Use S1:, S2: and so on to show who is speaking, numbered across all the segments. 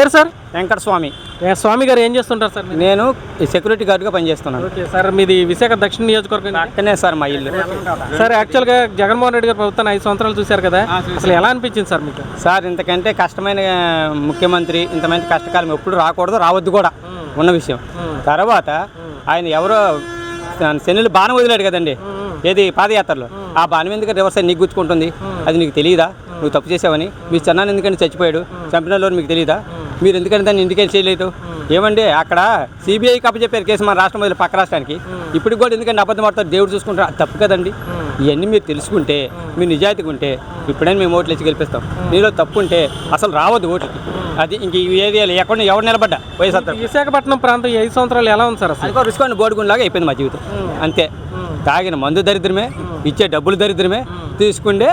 S1: పేరు సార్?
S2: వెంకట స్వామి
S1: స్వామి గారు ఏం చేస్తుంటారు సార్?
S2: నేను సెక్యూరిటీ గార్డ్గా పనిచేస్తున్నాను.
S1: ఓకే సార్ మీది విశాఖ దక్షిణ నియోజకవర్గం
S2: అక్కనే సార్ మా ఇల్లు.
S1: సార్ యాక్చువల్గా జగన్మోహన్ రెడ్డి గారు ప్రభుత్వాన్ని ఐదు సంవత్సరాలు చూశారు కదా? అసలు ఎలా అనిపించింది సార్ మీకు?
S2: సార్ ఇంతకంటే కష్టమైన ముఖ్యమంత్రి ఇంతమంది కష్టకాలం ఎప్పుడు రాకూడదు రావద్దు కూడా ఉన్న విషయం. తర్వాత ఆయన ఎవరో శనులు బాణం వదిలాడు కదండి? ఏది పాదయాత్రలో? ఆ బాణం ఎందుకు రివర్స్ అయ్యి నీకు గుచ్చుకుంటుంది? అది నీకు తెలియదా నువ్వు తప్పు చేసావని? మీ చిన్నాన్ని ఎందుకంటే చచ్చిపోయాడు? చంపిన మీకు తెలియదా మీరు ఎందుకంటే దాన్ని ఇంటికి చేయలేదు. ఏమండి అక్కడ సిబిఐకి అప్పచెప్పారు కేసు మన రాష్ట్రం వదిలి పక్క రాష్ట్రానికి. ఇప్పుడు కూడా ఎందుకంటే అబద్ధం ఆడతారు దేవుడు చూసుకుంటారు అది తప్పు కదండి. ఇవన్నీ మీరు తెలుసుకుంటే మీరు నిజాయితీగా ఉంటే ఇప్పుడైనా మేము ఓట్లు ఇచ్చి గెలిపిస్తాం. నీలో తప్పు ఉంటే అసలు రావద్దు ఓట్లకి. అది ఇంక ఈ ఏరియాలో ఎక్కడ ఎవరు నిలబడ్డా? వైఎస్ఆర్.
S1: విశాఖపట్నం ప్రాంతం ఐదు సంవత్సరాలు ఎలా ఉంది సార్ అసలు?
S2: రుచుకొని బోడుగుండలాగా అయిపోయింది మా జీవితం. అంతే. తాగిన మందు దరిద్రమే ఇచ్చే డబ్బులు దరిద్రమే తీసుకుండే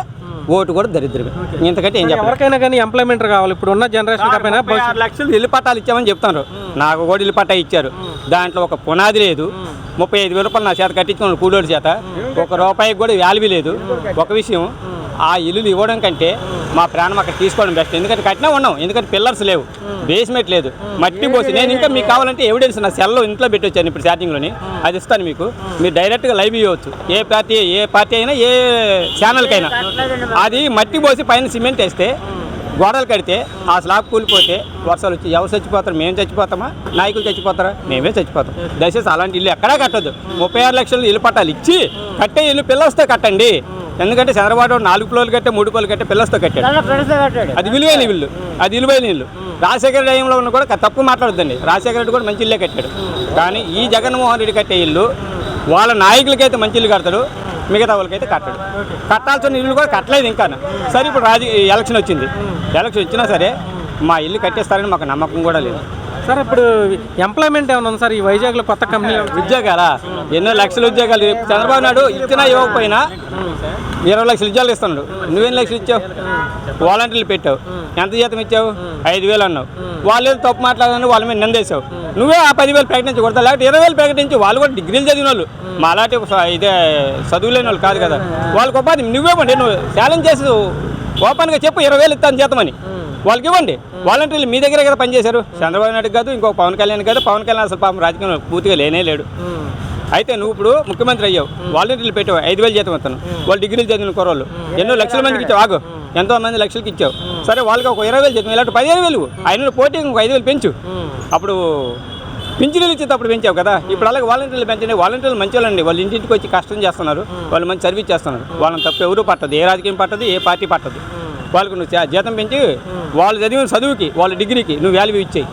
S2: ఓటు కూడా దరిద్రమే. ఇంతకంటే ఏం చెప్పాలి.
S1: ఎవరికైనా కానీ ఎంప్లాయ్మెంట్ కావాలి. ఇప్పుడు ఉన్న జనరేషన్
S2: ఆరు లక్షలు ఇల్లు పట్టాలు ఇచ్చామని చెప్తున్నారు. నాకు కూడా ఇల్లు పట్టా ఇచ్చారు. దాంట్లో ఒక పునాది లేదు. ముప్పై ఐదు వేల రూపాయలు నా చేత కట్టించుకున్నాను కూలోడి చేత. ఒక రూపాయికి కూడా వాల్యూ లేదు. ఒక విషయం ఆ ఇల్లులు ఇవ్వడం కంటే మా ప్రాణం అక్కడ తీసుకోవడం బెస్ట్ ఎందుకంటే కట్టినా ఉన్నాం. ఎందుకంటే పిల్లర్స్ లేవు. బేస్మెంట్ లేదు. మట్టి పోసి నేను ఇంకా మీకు కావాలంటే ఎవిడెన్స్ నా సెల్లో ఇంట్లో పెట్టి వచ్చాను ఇప్పుడు స్టార్టింగ్లోని అది ఇస్తాను మీకు. మీరు డైరెక్ట్గా లైవ్ ఇవ్వచ్చు. ఏ పార్టీ ఏ పార్టీ అయినా ఏ ఛానల్కైనా అది మట్టి పోసి పైన సిమెంట్ వేస్తే గోడలు కడితే ఆ స్లాబ్ కూలిపోతే వర్షాలు వచ్చి ఎవరు చచ్చిపోతారు? మేము చచ్చిపోతామా? నాయకులు చచ్చిపోతారా? మేమే చచ్చిపోతాం. దయచేసి అలాంటి ఇల్లు ఎక్కడా కట్టదు ముప్పై ఆరు లక్షలు ఇల్లు పట్టాలి. ఇచ్చి కట్టే ఇల్లు పిల్లలతో కట్టండి. ఎందుకంటే చంద్రబాబు నాలుగు ఫ్లోర్లు కట్టే మూడు ఫ్లోర్లు కట్టే పిల్లలతో కట్టాడు. అది విలువైన ఇల్లు. అది విలువైన ఇల్లు. రాజశేఖర టైంలో ఉన్న కూడా తప్పు మాట్లాడొద్దండి. రాజశేఖర రెడ్డి కూడా మంచి ఇల్లే కట్టాడు. కానీ ఈ జగన్మోహన్ రెడ్డి కట్టే ఇల్లు వాళ్ళ నాయకులకైతే మంచి ఇల్లు కడతాడు. మిగతా వాళ్ళకైతే కట్టడు. కట్టాల్సిన ఇల్లు కూడా కట్టలేదు ఇంకా. సరే ఇప్పుడు రాజు ఎలక్షన్ వచ్చింది. ఎలక్షన్ వచ్చినా సరే మా ఇల్లు కట్టేస్తారని మాకు నమ్మకం కూడా లేదు.
S1: సార్ ఇప్పుడు ఎంప్లాయ్మెంట్ ఏమైనా ఉంది సార్? ఈ వైజాగ్లో కొత్త కంపెనీ
S2: ఉద్యోగాలా? ఎన్నో లక్షల ఉద్యోగాలు చంద్రబాబు నాయుడు ఇచ్చినా ఇవ్వకపోయినా ఇరవై లక్షల ఉద్యోగాలు ఇస్తున్నాడు. నువ్వేం లక్షలు ఇచ్చావు? వాలంటీర్లు పెట్టావు. ఎంత జీతం ఇచ్చావు? ఐదు వేలు అన్నావు. వాళ్ళు ఏదో తప్పు మాట్లాడాలని వాళ్ళ మీద నిందేశావు. నువ్వే ఆ పదివేలు ప్రకటించకూడదు లేకపోతే ఇరవై వేలు ప్రకటించి వాళ్ళు కూడా డిగ్రీలు చదివిన వాళ్ళు. మా అలాంటి ఇదే చదువులేని వాళ్ళు కాదు కదా. వాళ్ళకి ఉపాధి నువ్వేమండి నువ్వు ఛాలెంజ్ చేసి ఓపెన్గా చెప్పు ఇరవై వేలు ఇస్తాను జీతమని వాళ్ళకి ఇవ్వండి. వాలంటీర్లు మీ దగ్గర కదా పనిచేశారు. చంద్రబాబు నాయుడు కాదు ఇంకో పవన్ కళ్యాణ్ కాదు పవన్ కళ్యాణ్ అసలు పాపం రాజకీయంలో పూర్తిగా లేనే లేడు. అయితే నువ్వు ఇప్పుడు ముఖ్యమంత్రి అయ్యావు. వాలంటీర్లు పెట్టావు ఐదు వేలు జీతం ఇస్తాను. వాళ్ళు డిగ్రీలు చదివిన కుర్రోళ్ళు. ఎన్నో లక్షల మందికి ఇచ్చావు ఆగు. ఎంతో మంది లక్షలకి ఇచ్చావు. సరే వాళ్ళకి ఒక ఇరవై వేలు జీతం ఇలాంటి పదిహేను వేలు ఆయన పోటీ ఇంకొక ఐదు వేలు పెంచు. అప్పుడు పింఛనీలు ఇచ్చేటప్పుడు పెంచావు కదా. ఇప్పుడు అలాగే వాలంటీర్లు పెంచండి. వాలంటీర్లు మంచి వాళ్ళండి వాళ్ళు ఇంటింటికి వచ్చి కష్టం చేస్తున్నారు. వాళ్ళు మంచి సర్వీస్ చేస్తున్నారు. వాళ్ళని తప్పు ఎవరు పట్టదు. ఏ రాజకీయం పట్టదు ఏ పార్టీ పట్టదు. వాళ్ళకు నువ్వు జీతం పెంచి వాళ్ళు చదివిన చదువుకి వాళ్ళ డిగ్రీకి నువ్వు వాల్యూ ఇచ్చేయి.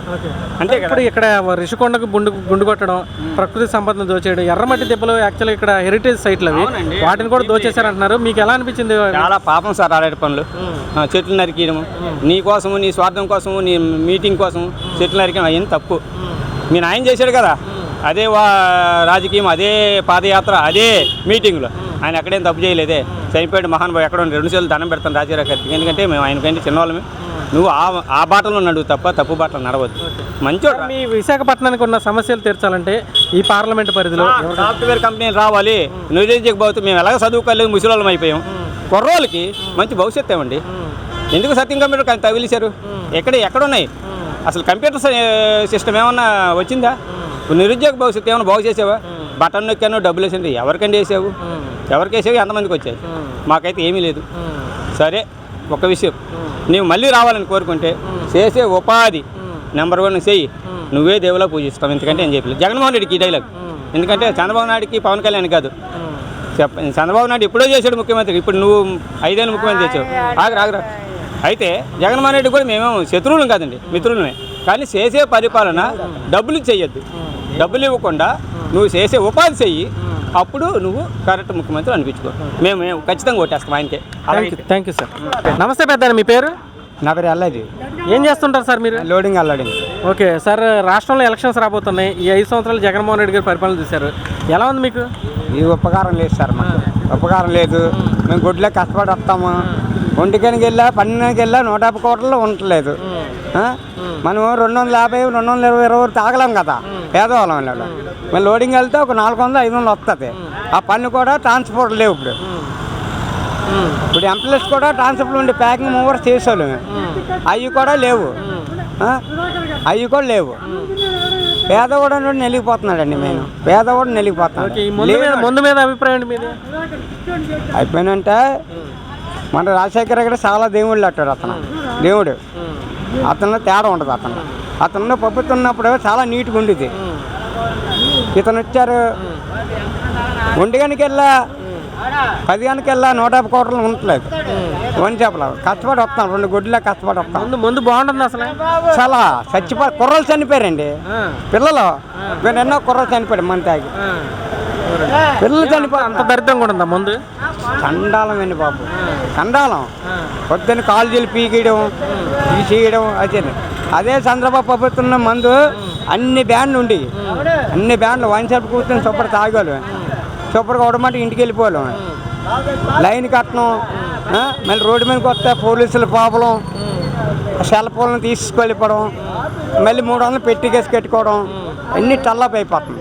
S2: కదా?
S1: ఇప్పుడు ఇక్కడ రిషికొండకు గుండు గుండు కొట్టడం ప్రకృతి సంపదను దోచేయడం ఎర్రమట్టి దెబ్బలు యాక్చువల్గా ఇక్కడ హెరిటేజ్ సైట్లు అవి వాటిని కూడా దోచేశారంటున్నారు. మీకు ఎలా అనిపించింది?
S2: చాలా పాపం సార్ అలాంటి పనులు. చెట్లు నరికేయడము. నీ కోసము నీ స్వార్థం కోసము నీ మీటింగ్ కోసం చెట్లు నరికడం అవన్నీ తప్పు. మీ నాయన చేశాడు కదా? అదే వా రాజకీయం అదే పాదయాత్ర అదే మీటింగ్లో ఆయన ఎక్కడేం తప్పు చేయలేదే. చనిపోయాడు మహానుభావు ఎక్కడ రెండు సార్లు దండం పెడతాను రాజీరావు గారికి. ఎందుకంటే మేము ఆయనకంటే చిన్నవాళ్ళమే. నువ్వు ఆ ఆ బాటలో నడువు తప్ప తప్పు బాటలో నడవద్దు. మంచోడు
S1: మీ విశాఖపట్నానికి ఉన్న సమస్యలు తీర్చాలంటే ఈ పార్లమెంట్ పరిధిలో
S2: సాఫ్ట్వేర్ కంపెనీలు రావాలి. నిరుద్యోగ మేము ఎలాగ చదువుకోలేదు ముసలిళ్ళం అయిపోయాం. కుర్రోళ్ళకి మంచి భవిష్యత్తు ఏమండి? ఎందుకు సత్యం కంప్యూటర్ కానీ తగిలిశారు ఎక్కడ ఎక్కడ ఉన్నాయి? అసలు కంప్యూటర్ సిస్టమ్ ఏమన్నా వచ్చిందా? నిరుద్యోగ భవిష్యత్తు ఏమైనా బాగు చేసావా? బటన్ నొక్కాను డబ్బులు వేసింది ఎవరికండి వేసావు ఎవరికి వేసావు? ఎంతమందికి వచ్చాయి? మాకైతే ఏమీ లేదు. సరే ఒక విషయం. నీవు మళ్ళీ రావాలని కోరుకుంటే చేసే ఉపాధి నెంబర్ వన్ చెయ్యి. నువ్వే దేవులా పూజిస్తావు. ఎందుకంటే ఏం చెప్పలేదు. జగన్మోహన్ రెడ్డికి ఈ డైలాగ్ ఎందుకంటే చంద్రబాబు నాయుడుకి పవన్ కళ్యాణ్ కాదు. చెప్ప చంద్రబాబు నాయుడు ఎప్పుడో చేశాడు ముఖ్యమంత్రి. ఇప్పుడు నువ్వు ఐదేళ్ళు ముఖ్యమంత్రి చేసావు. ఆగరా ఆగరా అయితే జగన్మోహన్ రెడ్డి కూడా మేమేమో శత్రువులం కాదండి. మిత్రులమే. కానీ చేసే పరిపాలన డబ్బులు చేయొద్దు డబ్బులు ఇవ్వకుండా నువ్వు చేసే ఉపాధి చెయ్యి. అప్పుడు నువ్వు కరెక్ట్ ముఖ్యమంత్రి అనిపించుకో. మేము మేము ఖచ్చితంగా ఓటేస్తాం ఆయనకే.
S1: Thank you thank you sir నమస్తే పెద్ద మీ పేరు?
S2: నా పేరు అల్లది
S1: ఏం చేస్తుంటారు సార్ మీరు?
S2: లోడింగ్ అల్లాడింగ్
S1: ఓకే సార్ రాష్ట్రంలో ఎలక్షన్స్ రాబోతున్నాయి. ఈ ఐదు సంవత్సరాలు జగన్మోహన్ రెడ్డి గారి పరిపాలన చూశారు. ఎలా ఉంది మీకు?
S3: ఈ ఉపకారం లేదు సార్ మాకు. ఉపకారం లేదు. మేము గుడ్లే కష్టపడి వస్తాము. ఒంటికనికి వెళ్ళా పన్నెండుకి వెళ్ళా నూట యాభై కోట్లలో ఉండట్లేదు? మనం రెండు వందల యాభై రెండు వందల ఇరవై ఇరవై తాగలేం కదా. పేదవాళ్ళం వెళ్ళాడు మేము. లోడింగ్ వెళ్తే ఒక నాలుగు వందలు ఐదు వందలు వస్తుంది ఆ పన్ను కూడా ట్రాన్స్పోర్ట్ లేవు ఇప్పుడు. ఇప్పుడు ఎంప్లాయీస్ కూడా ట్రాన్స్పోర్ట్ ఉండి ప్యాకింగ్ మూవర్స్ చేసేవాళ్ళు అవి కూడా లేవు. అవి కూడా లేవు. పేదవాడు అన్నోడు నెలిగిపోతున్నాడండి నేను పేదవాడు నెలిగిపోతున్నాడు.
S1: ముందు మీద అభిప్రాయం మీది?
S3: అయిపోయినంటే మన రాజశేఖర గారు చాలా దేవుళ్ళు అట్టాడు అతను. దేవుడు. అతనిలో తేడా ఉండదు అతను. అతను ప్రభుత్వం ఉన్నప్పుడు చాలా నీట్గా ఉండేది ఇతను వచ్చారు. ఒంటి గనికి వెళ్ళా పది గనికి వెళ్ళా నూట యాభై కోట్లు ఉండట్లేదు. వన్ చేపలు కష్టపడి వస్తాం రెండు గుడ్లా కష్టపడి వస్తాం.
S1: ముందు ముందు బాగుంటుంది అసలు.
S3: చాలా చచ్చిపోయి కుర్రలు చనిపోయారండి. పిల్లలు నేను ఎన్నో కుర్రలు చనిపోయాడు మన తాగి. పిల్లలు చనిపోయి
S1: అంత దరిద్రంగా ఉంటుందా ముందు?
S3: చండాలం అండి బాబు. చండాలం.
S1: ఆ.
S3: పొద్దున్న కాలేజీలు పీకేయడం తీసేయడం అదే అదే చంద్రబాబు ప్రభుత్వం మందు అన్ని బ్యాండ్లు ఉండి అన్ని బ్యాండ్లు వన్ షాప్ కూర్చొని సూపర్ తాగోలు. సూపర్ కొడమంటే ఇంటికి వెళ్ళిపోవాలి. లైన్ కట్టడం మళ్ళీ రోడ్డు మీదకి వస్తే పోలీసుల ప్రాబ్లం సెల్ ఫోన్లు తీసుకెళ్ళిపోవడం మళ్ళీ మూడు వందలు పెట్టి కేసు కట్టుకోవడం అన్ని టల్లప్ అయిపోతుంది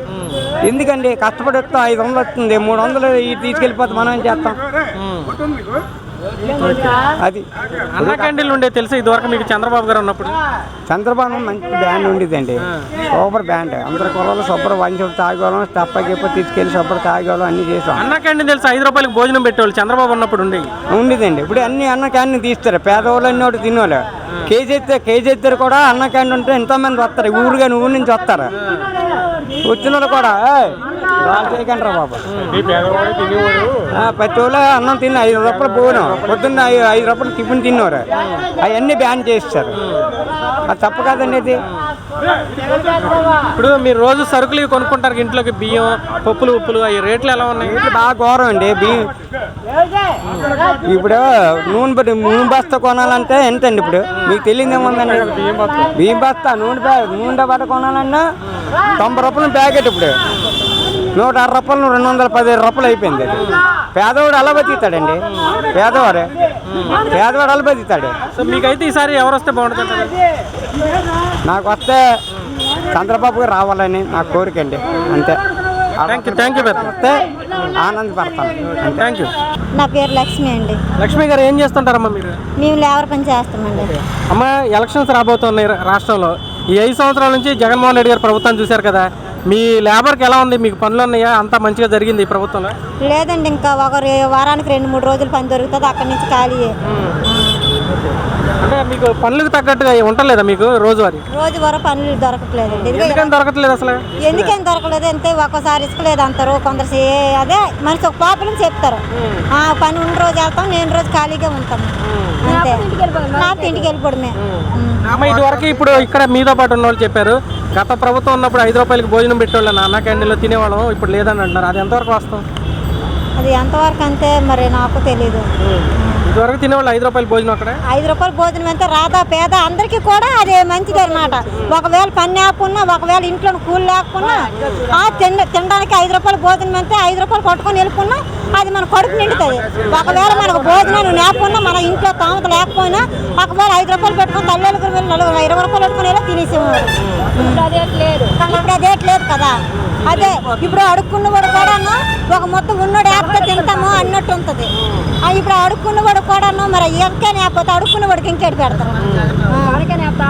S3: ఎందుకండి కష్టపడి వస్తాం ఐదు వందలు వస్తుంది మూడు వందలు తీసుకెళ్ళిపోతే మనం ఏం చేస్తాం? అది.
S1: అన్న క్యాంటీన్లు ఉండే తెలుసు? ఇదివరకు మీకు చంద్రబాబు గారు ఉన్నప్పుడు.
S3: చంద్రబాబు మంచి బ్యాండ్ ఉండేదండి. Super band. అందరి కుర్రలు సూపర్ వంచి తాగేవాళ్ళం స్టప్ అయిపోయి తీసుకెళ్ళి సూపర్ తాగేవాళ్ళం అన్ని చేసాం
S1: అన్న క్యాంటీన్ తెలుసు? ఐదు రూపాయలకి భోజనం పెట్టేవాళ్ళు. చంద్రబాబు ఉన్నప్పుడు ఉండేవి.
S3: ఉండేదండి. ఇప్పుడు అన్ని అన్న క్యాన్ తీస్తారు. పేదవాళ్ళు అన్ని ఒకటి తినేవాళ్ళు. కేజీ ఎత్తే కేజీ ఎత్తారు కూడా అన్న క్యాన్ ఉంటే ఎంతోమంది వస్తారు. ఊరుగా ఊరు నుంచి వస్తారు. వచ్చిన వాళ్ళు కూడా "ఏయ్, రాళ్ళు చేయకండి రా బాబు ప్రతి వాళ్ళు అన్నం తిని ఐదు రూపాయలు పోను. పొద్దున్న ఐదు ఐదు రూపాయలు టిఫిన్ తిన్నారు. అవన్నీ బ్యాన్ చేస్తారు. అది తప్పు కాదండి ఇది.
S1: ఇప్పుడు మీరు రోజు సరుకులు ఇవి కొనుక్కుంటారు ఇంట్లోకి బియ్యం పప్పులు ఉప్పులు అవి రేట్లు ఎలా ఉన్నాయి?
S3: రేట్లు బాగా ఘోరం అండి బియ్యం ఇప్పుడు నూనె నూనె బస్తా కొనాలంటే ఎంత అండి ఇప్పుడు? మీకు తెలియదు ఏముందండి? బియ్యం బస్తా నూనె బ్యాగ్ నూనె బట్ట కొనాలన్నా తొంభై రూపాయలు ప్యాకెట్ ఇప్పుడు. నూట అర రూపాయలు రెండు వందల పదిహేను రూపాయలు అయిపోయింది అది. పేదవాడు అలా బతుకుతాడండి? పేదవాడే. పేదవాడు అలా బతుకుతాడు
S1: సో మీకైతే ఈసారి ఎవరు వస్తే బాగుంటుంది
S3: నాకు వస్తే చంద్రబాబు గారు రావాలని నా కోరిక అండి. అంతే.
S1: థ్యాంక్ యూ థ్యాంక్ యూ
S3: వస్తే ఆనందపడతాను.
S1: థ్యాంక్ యూ
S4: నా పేరు లక్ష్మి అండి.
S1: లక్ష్మి గారు ఏం చేస్తుంటారమ్మా మీరు?
S4: మేము లేబర్ పని చేస్తామండి.
S1: అమ్మ ఎలక్షన్స్ రాబోతున్నాయి రాష్ట్రంలో. ఈ ఐదు సంవత్సరాల నుంచి జగన్మోహన్ రెడ్డి గారు ప్రభుత్వం చూశారు కదా. మీ లేబర్కి ఎలా ఉంది? మీకు పనులు ఉన్నాయా? అంతా మంచిగా జరిగింది ఈ ప్రభుత్వంలో?
S4: లేదండి ఇంకా ఒక వారానికి రెండు మూడు రోజులు పని దొరుకుతుంది. అక్కడి నుంచి ఖాళీయే
S1: అంటే మీకు పనులకు తగ్గట్టుగా ఉండలేదా మీకు రోజువారీ?
S4: రోజు వరకు పనులు దొరకట్లేదండి.
S1: ఎందుకని దొరకట్లేదు అసలు?
S4: ఎందుకేం దొరకలేదు? అంటే ఒక్కోసారి ఇసుకలేదు అంటారు. కొందరు అదే మనిషి ఒక పాపలం చెప్తారు. ఆ పని ఉన్న రోజు వెళ్తాం నేను రోజు ఖాళీగా ఉంటాం. అంతే. నాకు ఇంటికి వెళ్ళిపోవడమే.
S1: అమ్మ ఇదివరకు ఇప్పుడు ఇక్కడ మీతో పాటు ఉన్న వాళ్ళు చెప్పారు గత ప్రభుత్వం ఉన్నప్పుడు ఐదు రూపాయలకి భోజనం పెట్టేవాళ్ళు అన్న క్యాంటీన్లో తినేవాళ్ళం ఇప్పుడు లేదని అంటున్నారు. అది ఎంతవరకు వాస్తవం?
S4: అది ఎంతవరకు అంతే మరి నాకు తెలీదు.
S1: ఇదివరకు తినేవాళ్ళు ఐదు రూపాయల భోజనం అక్కడ?
S4: ఐదు రూపాయలు భోజనం అంటే రాదా పేద? అందరికీ కూడా అది మంచిది అనమాట ఒకవేళ పని లేకున్నా ఒకవేళ ఇంట్లో కూలి లేకున్నా తినడానికి ఐదు రూపాయలు భోజనం అంటే ఐదు రూపాయలు కొట్టుకొని వెళ్ళుకున్నా అది మన కడుపు నిండుతుంది. ఒకవేళ మనకు భోజనాలు లేకున్నా మన ఇంట్లో తామత లేకపోయినా ఒకవేళ ఐదు రూపాయలు పెట్టుకొని తల్లికి వెళ్ళి నలుగురు ఇరవై రూపాయలు పెట్టుకొని వెళ్ళి ఇప్పుడు అదేట్ లేదు. కదా. అదే ఇప్పుడు అడుక్కున్నవాడు కూడాను ఒక మొత్తం ఉన్నోడు వేస్తే తింటాము అన్నట్టు ఉంటుంది. ఇప్పుడు అడుక్కున్నవాడు కూడాను మరి ఎవరికైనా లేకపోతే అడుక్కున్నవాడికి ఇంకేటి పెడతారు.